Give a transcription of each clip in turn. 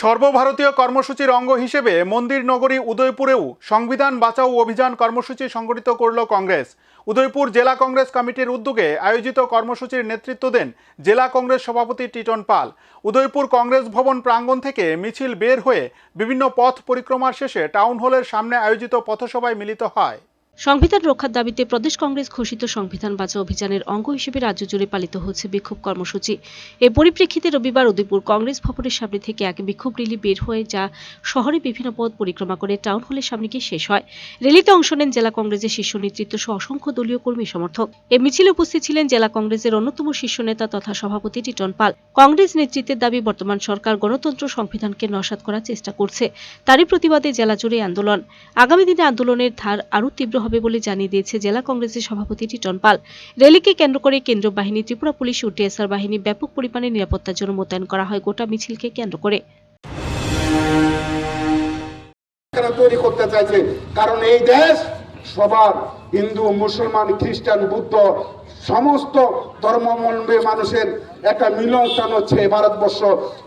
সর্বভারতীয় কর্মসূচির অঙ্গ হিসেবে মন্দির নগরী উদয়পুরেও সংবিধান বাঁচাও অভিযান কর্মসূচি সংগঠিত করল কংগ্রেস। উদয়পুর জেলা কংগ্রেস কমিটির উদ্যোগে আয়োজিত কর্মসূচির নেতৃত্ব দেন জেলা কংগ্রেস সভাপতি টিটন পাল। উদয়পুর কংগ্রেস ভবন প্রাঙ্গণ থেকে মিছিল বের হয়ে বিভিন্ন পথ পরিক্রমার শেষে টাউন হলের সামনে আয়োজিত পথসভায় মিলিত হয়। সংবিধান রক্ষার দাবিতে প্রদেশ কংগ্রেস ঘোষিত সংবিধান বাঁচাও অভিযানের অঙ্গ হিসেবে রাজ্য জুড়ে পালিত হচ্ছে বিক্ষোভ কর্মসূচি। এর পরিপ্রেক্ষিতে রবিবার উদয়পুর কংগ্রেস ভবনের সামনে থেকে এক বিক্ষোভ র্যালি বের হয়ে যা শহরে বিভিন্ন পথ পরিক্রমা করে টাউন হলের সামনে গিয়ে শেষ হয়। র্যালিতে অংশ নেন জেলা কংগ্রেসের শীর্ষ নেতৃত্ব সহ অসংখ্য দলীয় কর্মী সমর্থক। এ মিছিলে উপস্থিত ছিলেন জেলা কংগ্রেসের অন্যতম শীর্ষ নেতা তথা সভাপতি টিটন পাল। কংগ্রেস নেতৃত্বের দাবি, বর্তমান সরকার গণতন্ত্র সংবিধানকে নস্যাৎ করার চেষ্টা করছে। তারই প্রতিবাদে জেলা জুড়ে আন্দোলন। আগামী দিনে আন্দোলনের ধার আরও তীব্র হবে বলে জানিয়ে দিয়েছে জেলা কংগ্রেসের সভাপতি টিটন পাল। র্যালিকে কেন্দ্র করে কেন্দ্র বাহিনী, ত্রিপুরা পুলিশ ও টিএসআর বাহিনী ব্যাপক পরিমাণে নিরাপত্তার জন্য মোতায়েন করা হয় গোটা মিছিলকে কেন্দ্র করে। তৈরি করতে চাইছে, কারণ এই দেশ সবার হিন্দু, মুসলমান, খ্রিস্টান, বুদ্ধ, সমস্ত ধর্মাবলম্বী মানুষের একটা মিলন হচ্ছে এই ভারতবর্ষ।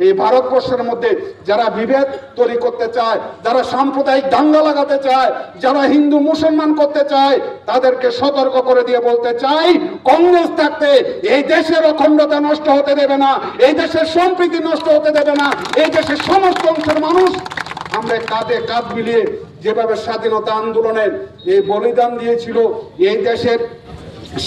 এই ভারতবর্ষের মধ্যে যারা বিভেদ তৈরি করতে চায়, যারা সাম্প্রদায়িক দাঙ্গা লাগাতে চায়, যারা হিন্দু, মুসলমান করতে চায়, তাদেরকে সতর্ক করে দিয়ে বলতে চাই, কংগ্রেস থাকতে এই দেশের অখণ্ডতা নষ্ট হতে দেবে না, এই দেশের সম্প্রীতি নষ্ট হতে দেবে না, এই দেশের সমস্ত অংশের মানুষ আমরা কাঁধে কাঁধ মিলিয়ে যেভাবে স্বাধীনতা আন্দোলনের এই বলিদান দিয়েছিল, এই দেশের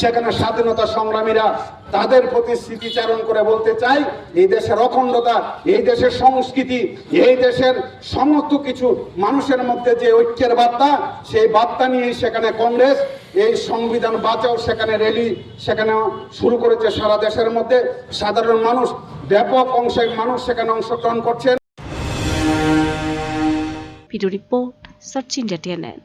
সেখানে স্বাধীনতা সংগ্রামীরা তাদের প্রতি স্মৃতিচারণ করে বলতে চাই, এই দেশের অখণ্ডতা, এই দেশের সংস্কৃতি, এই দেশের সমস্ত কিছু মানুষের মধ্যে যে ঐক্যের বার্তা, সেই বার্তা নিয়ে সেখানে কংগ্রেস, এই সংবিধান বাঁচাও সেখানে র্যালি সেখানে শুরু করেছে সারা দেশের মধ্যে। সাধারণ মানুষ, ব্যাপক অংশের মানুষ সেখানে অংশগ্রহণ করছেন। রিপোর্ট सचिन जटियानंद